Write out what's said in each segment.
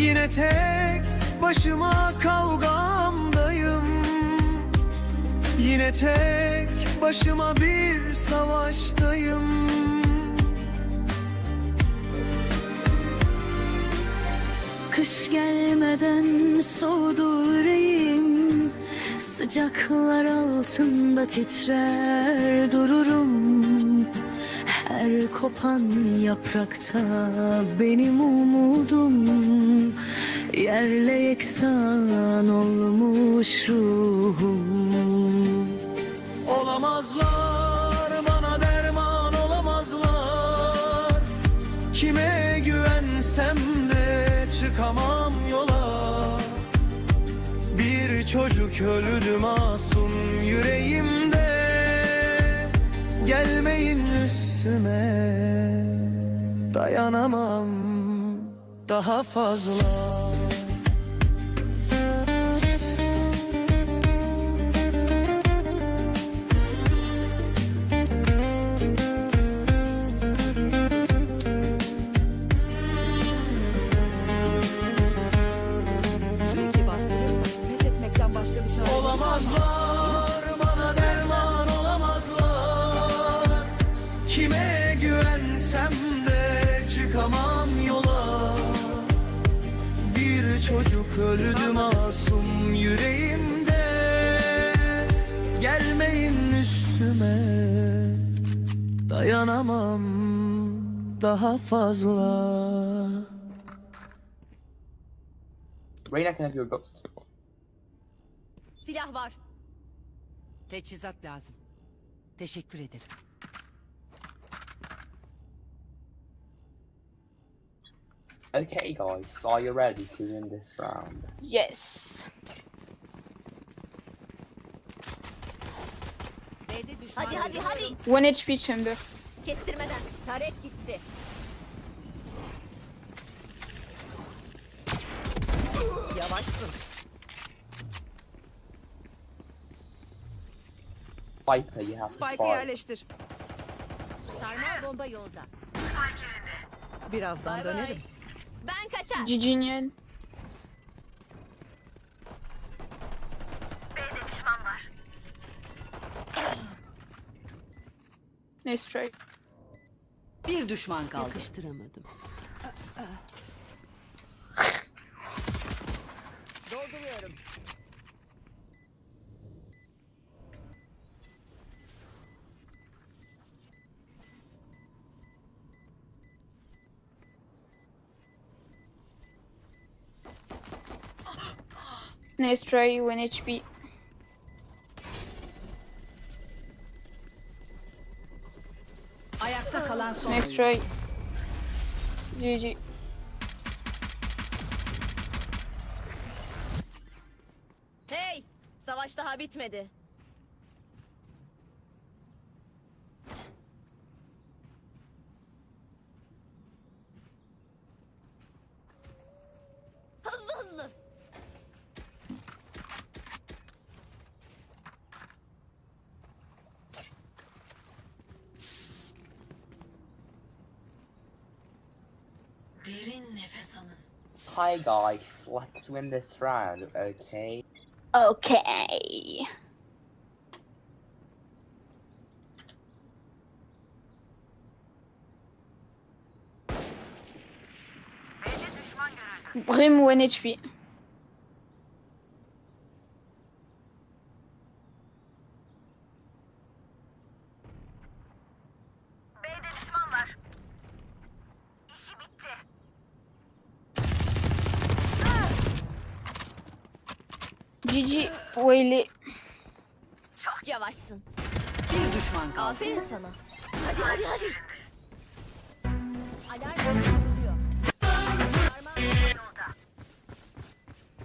Yine tek başıma kavgamdayım. Yine tek başıma bir savaştayım. Kış gelmeden soğudu yüreğim. Sıcaklar altında titrer dururum Her kopan yaprakta benim umudum Yerle yeksan olmuş ruhum. Olamazlar bana derman olamazlar. Kime güvensem de çıkamam yola. Bir çocuk öldü masum yüreğimde. Gelmeyin üstüme Dayanamam daha fazla Dayanamam daha fazla Reyna can have your ghost. Silah var. Teçhizat lazım. Teşekkür ederim. Okay, guys, are you ready to win this round? Yes. B'de düşman Hadi hadi hadi. 1 HP chamber. Kestirmeden. Taret gitti. Yavaşsın. Viper, you have to Spike'ı fight. yerleştir. Sarmal bomba yolda. Birazdan Bay bay. dönerim. Ben kaçar. GG Nice try. Bir düşman kaldı. Yakıştıramadım. Dolduruyorum. Nice try, 1 HP. Try. GG. Hey! Savaş daha bitmedi. Hızlı hızlı. Hi, guys, let's win this round, okay? Okay. Brim 1 HP. GG Whaley. Çok yavaşsın. Bir düşman kaldı. Aferin sana. Hadi hadi hadi. Alarm.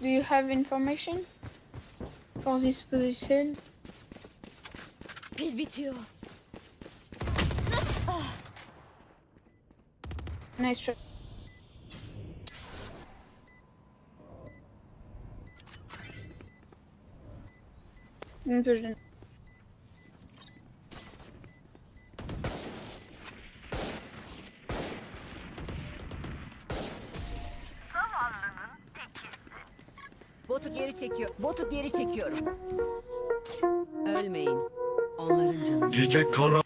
Do you have information for this position? Pil bitiyor. Nice try. In prison. Botu geri çekiyor. Botu geri çekiyorum. Ölmeyin. Onların canı. Gece kara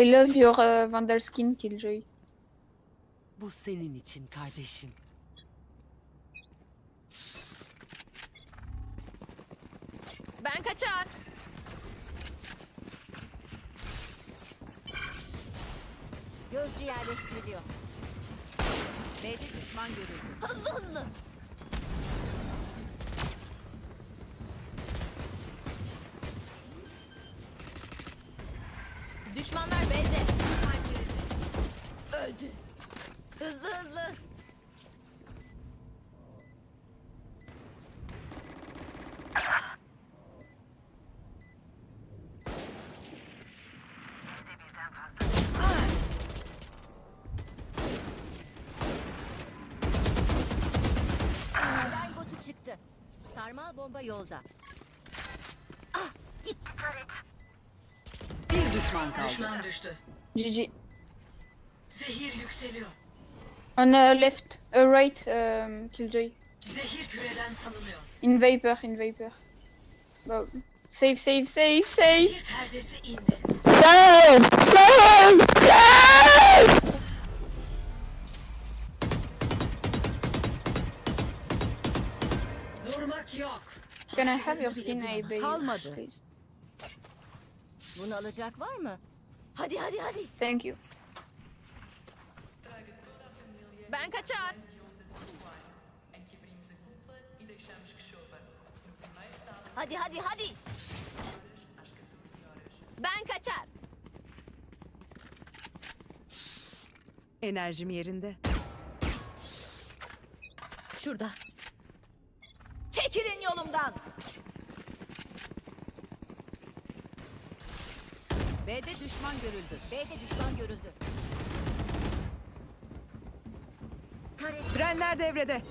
I love your uh, Vandal skin, Killjoy. Bu senin için kardeşim. Ben kaçar. Gözcü yerleştiriliyor. B'de düşman görüldü. Hızlı hızlı. Düşmanlar belde. Öldü. Hızlı hızlı. Sarmal bomba yolda. Ah, gitti taret. Düşman kaldı. GG. On uh, left, uh, right, um, Killjoy. In Viper, in Viper. Well, save, save, save, save! Save! Save! Save! Can I have your skin? Kalmadı. Please. Bunu alacak var mı? Hadi hadi hadi. Thank you. Ben kaçar. Hadi hadi hadi. Ben kaçar. Enerjim yerinde. Şurada. Çekilin yolumdan. B'de düşman görüldü. B'de düşman görüldü. Frenler devrede.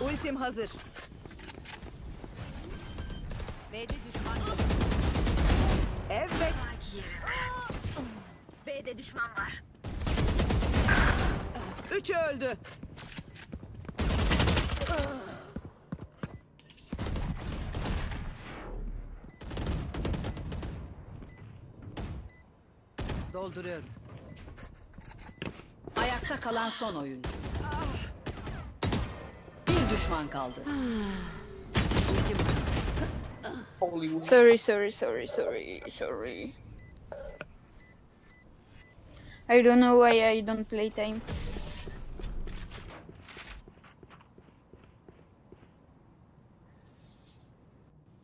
Ultim hazır. B'de düşman görüldü. Evet. B'de düşman var. Üçü öldü. Dolduruyorum. Ayakta kalan son oyuncu. Bir düşman kaldı. Sorry, sorry, sorry, sorry, sorry. I don't know why I don't play time.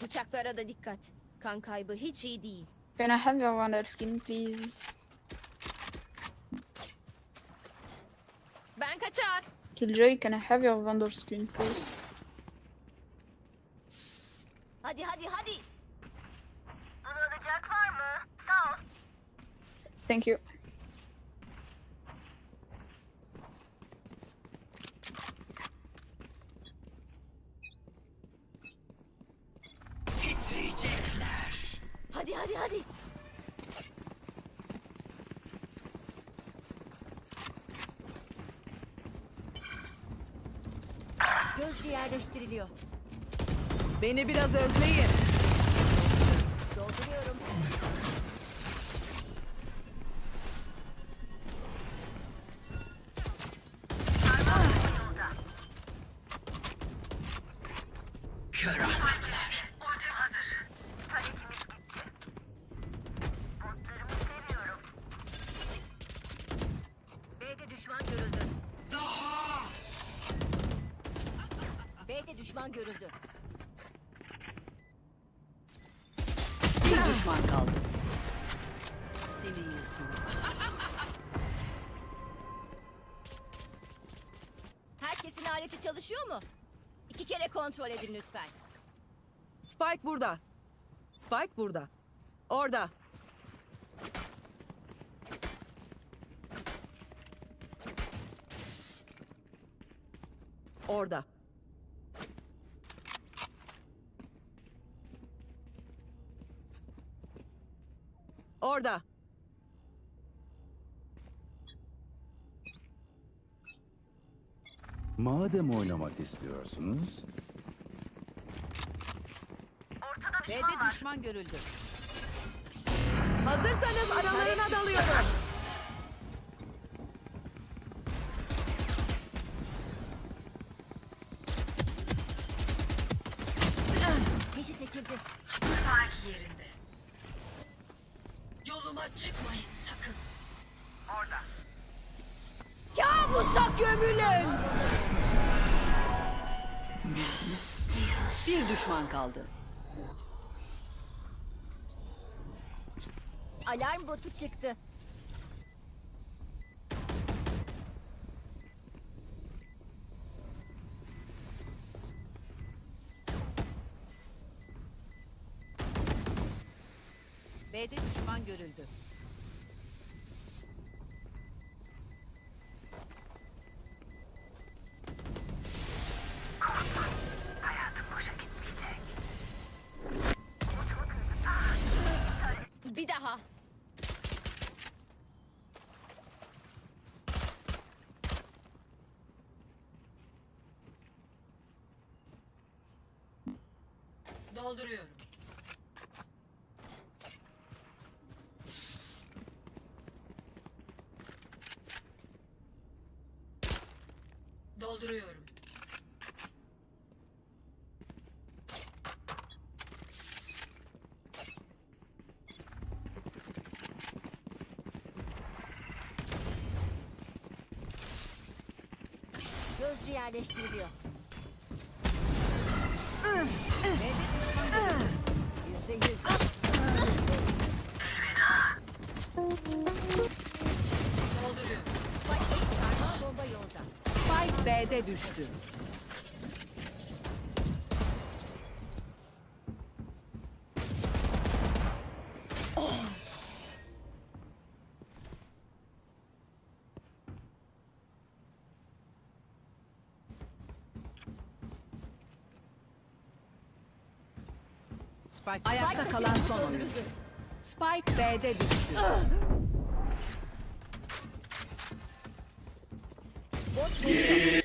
Bıçaklara da dikkat. Kan kaybı hiç iyi değil. Can I have your Vandal skin, please? Ben kaçar. Killjoy, can I have your Vandal skin, please? Hadi hadi hadi. Bunu alacak var mı? Sağ ol. Thank you. Hadi hadi hadi. gözcü yerleştiriliyor. Beni biraz özleyin. Dolduruyorum. B'de çalışıyor mu? İki kere kontrol edin lütfen. Spike burada. Spike burada. Orada. Orada. Orada. Madem oynamak istiyorsunuz, B'de düşman görüldü. Hazırsanız aralarına dalıyorum. Düşman kaldı. Alarm botu çıktı. B'de düşman görüldü. Dolduruyorum. Dolduruyorum. Gözcü yerleştiriliyor. Spike B'de düştü. Spike ayakta kalan son oyuncu. Spike B'de düştü. Bot geliyor.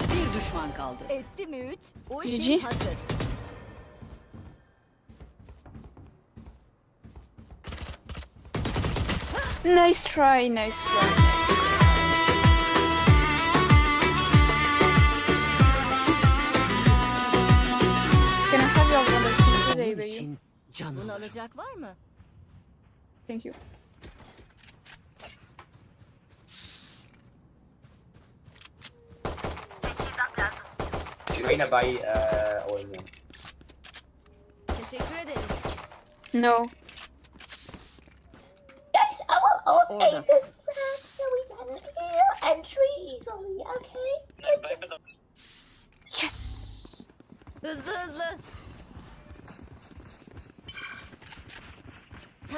Bir düşman kaldı. Etti mi üç? O hazır. Nice try, nice try. Bunu alacak var mı? Thank you. Reyna bay eee uh, oynuyor. Teşekkür ederim. No. Yes, I will Orada. ultimate this round so we can heal entry easily, okay? Yes. Hızlı hızlı.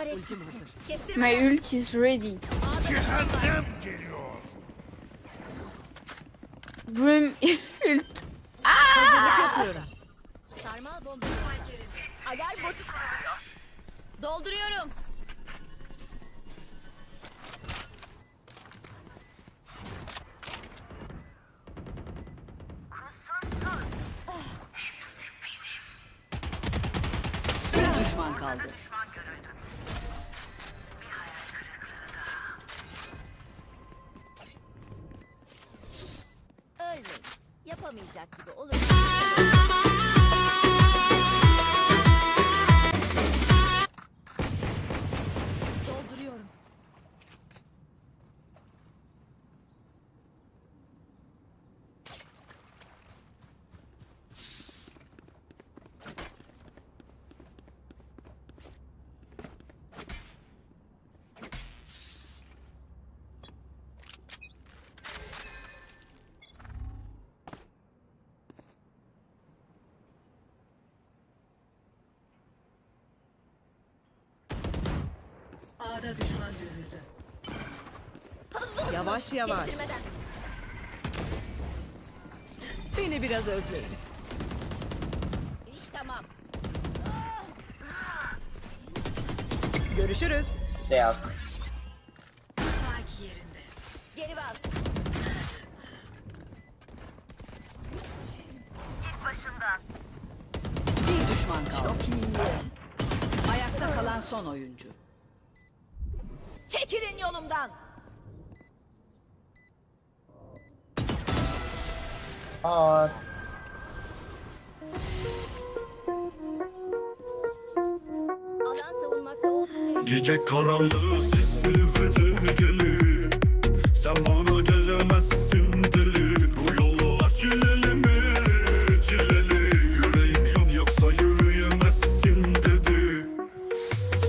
Ultim hazır. My ult is ready. Brim ult. Hazırlık yapıyorum. Sarmal bomba. Alarm botu. Dolduruyorum. Düşman kaldı. Yapamayacak gibi olur. Yavaş yavaş. Beni biraz özleyin. İş tamam. Görüşürüz. Stay out. Geri bas. Git başımdan. Bir düşman kaldı. Çok iyi. Ayakta kalan son oyuncu. Çekilin yolumdan. Aa, Alan savunmakta oldukça iyi. Gece karanlığı sisli ve tehlikeli Sen bana gelemezsin deli. Bu yollar çileli mi? Çileli. Yüreğim yok yoksa yürüyemezsin dedi.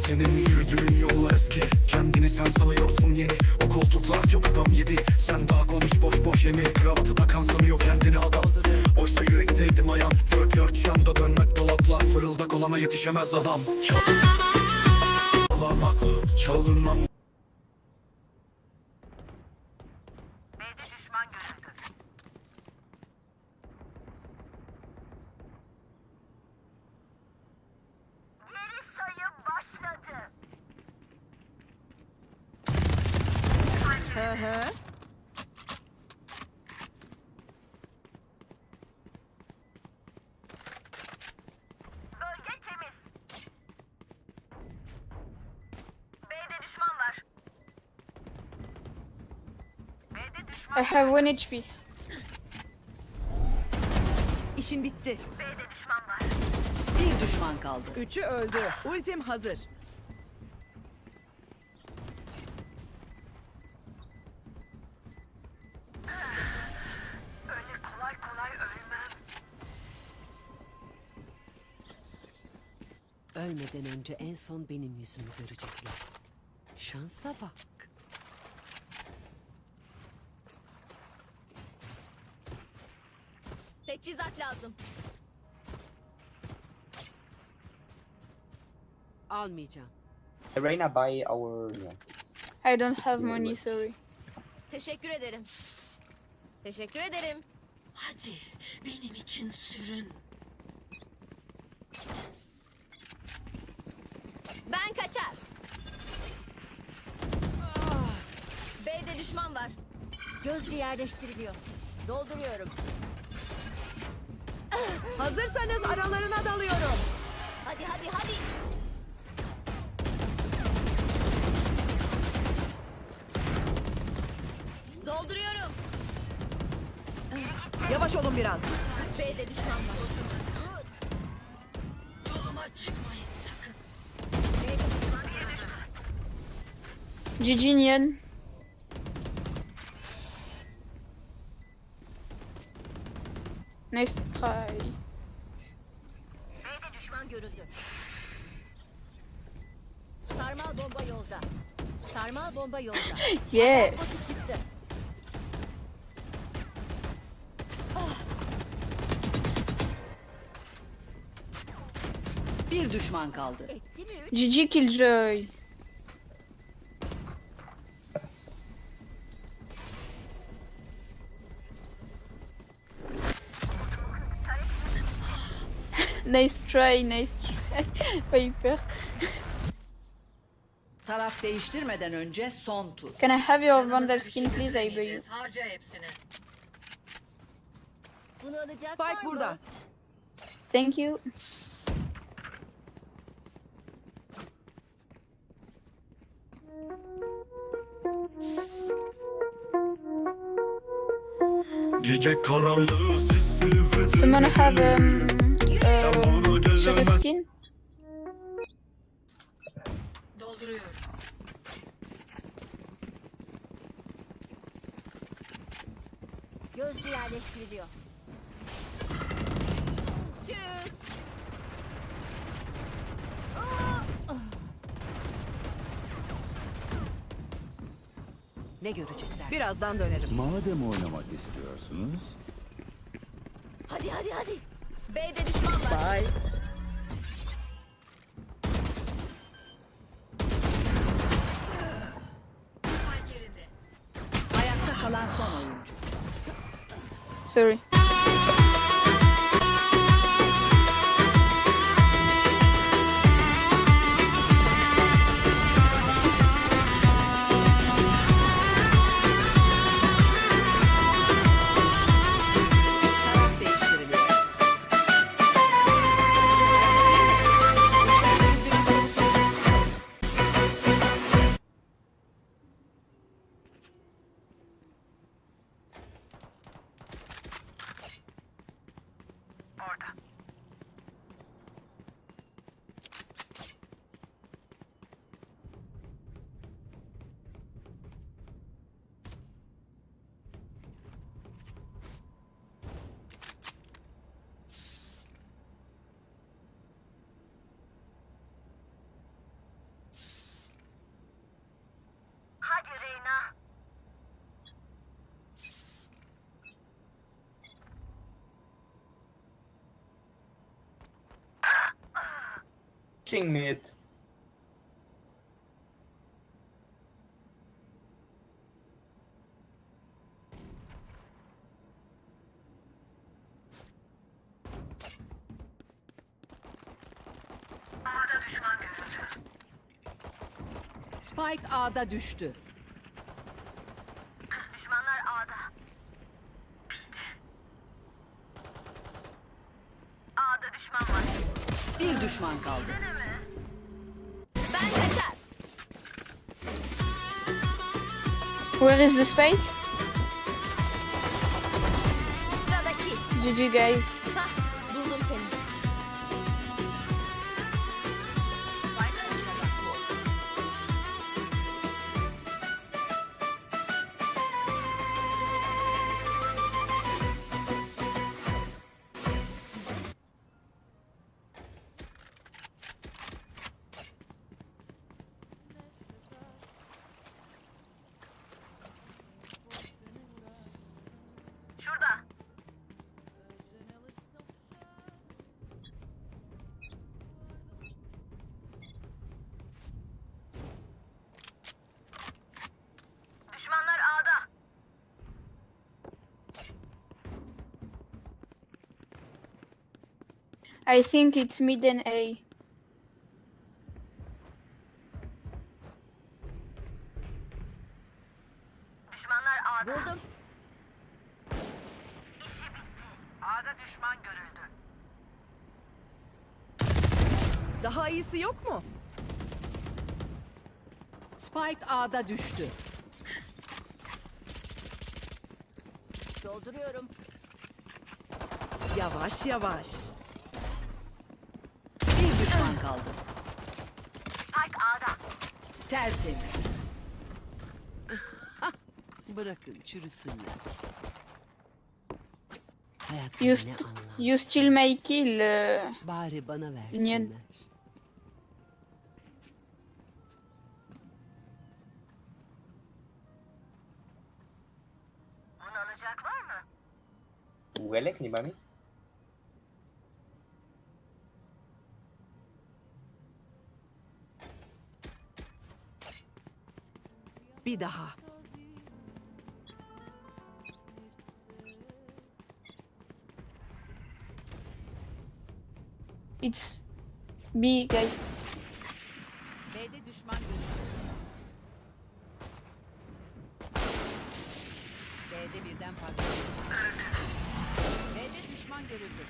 Senin yürüdüğün yol eski. Kendini sen sanıyorsun yeni. O koltuklar çok adam yedi. Sen daha konuş boş boş yeni. Kravatı takan sanıyor kendini Fırıldak olana yetişemez adam. Çalınmaklı çalınmam B'de düşman görüldü. Geri sayım başladı. Hı hı. Bölge temiz. B'de düşman var. B'de düşman. I have 1 HP. İşin bitti. B'de düşman var. Bir düşman kaldı. Üçü öldü. Ultim hazır. Ölmeden önce en son benim yüzümü görecekler. Şansa bak. Teçhizat lazım. Almayacağım. Reyna buy our... Yeah. I don't have money, sorry. Teşekkür ederim. Teşekkür ederim. Hadi benim için sürün. Ben kaçar. Ah, B'de düşman var. Gözcü yerleştiriliyor. Dolduruyorum. Hazırsanız aralarına dalıyorum. Hadi hadi hadi. Dolduruyorum. Yavaş olun biraz. B'de düşman var. Yoluma çıkmayın sakın. B'de düşman Nian. Nice try. B'de düşman görüldü. Sarmal bomba yolda. Sarmal bomba yolda. Yes. Botu çıktı. Bir düşman kaldı. GG Killjoy. Nice try, nice try. Viper. Taraf değiştirmeden önce son tur. Can I have your Wonder skin please? I buy you. Harca hepsini. Bunu alacak Spike burada. Thank you. Gece karanlığı sisli ve Someone have um, Sen uh, bana sheriff gelemezsin skin? Dolduruyorum. Gözcü yerleştiriliyor. Tschüss. Ne görecekler? Birazdan dönerim. Madem oynamak istiyorsunuz Hadi hadi hadi. B'de düşman var. Bye. Ayakta kalan son oyuncu. Sorry. Pushing mid. Spike A'da düştü. Düşmanlar A'da. A'da düşman var. Bir düşman kaldı. Where is the spike? GG guys. I think it's mid and A. Düşmanlar A'da. Buldum. İşi bitti. A'da düşman görüldü. Daha iyisi yok mu? Spike A'da düştü. Dolduruyorum. Yavaş yavaş. Düşman kaldı. Spike A'da. Tertemiz. Bırakın çürüsünler. Hayatları You, ne anlam. you still may kill. uh, Bari bana versinler. Niye- Bunu alacak var mı? Welek ni mami. Bir daha. it's B guys. B'de düşman görüldü. B'de birden fazla. B'de düşman görüldü.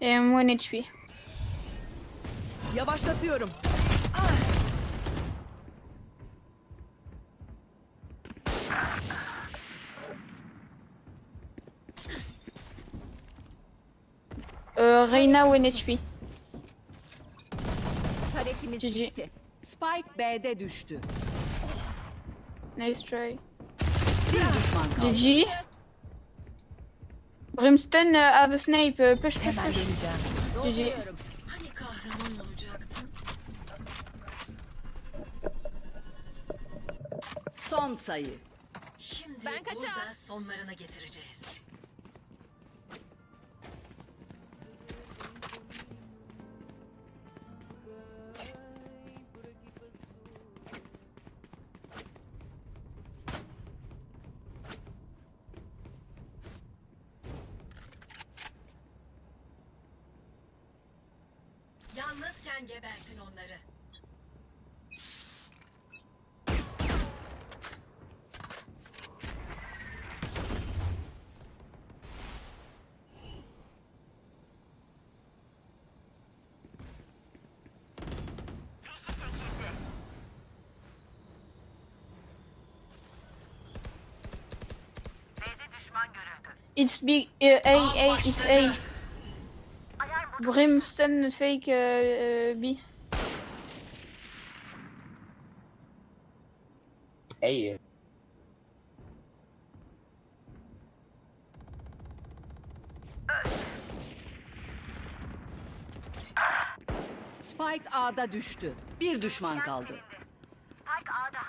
Um, 1 HP. Yavaşlatıyorum. Reyna 1 HP. Taretimiz GG. bitti. Spike B'de düştü. Nice try. Bir düşman kaldı. GG. Brimstone uh, have a snipe. Uh, push, push, Hemen push. döneceğim. Dolduruyorum. Son sayı. Ben kaçar. sonlarına getireceğiz. It's big. eh, A, A, it's A. Brimstone fake eh, eh, B. A. Spike A'da düştü. Bir düşman kaldı. Spike A'da.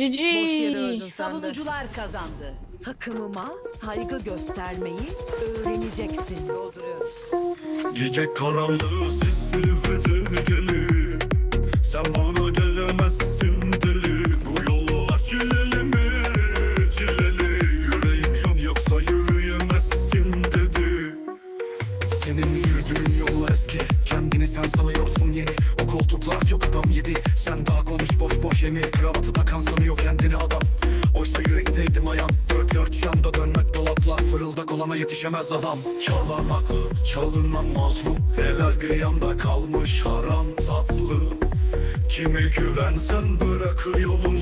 GG. Boş yere öldün Savunucular kazandı. Takımıma saygı göstermeyi öğreneceksiniz. Dolduruyorum. Gece karanlığı sisli ve adam Çalan haklı çalınan mazlum. Helal bir yanda kalmış haram tatlı. Kimi güvensen bırakır yolun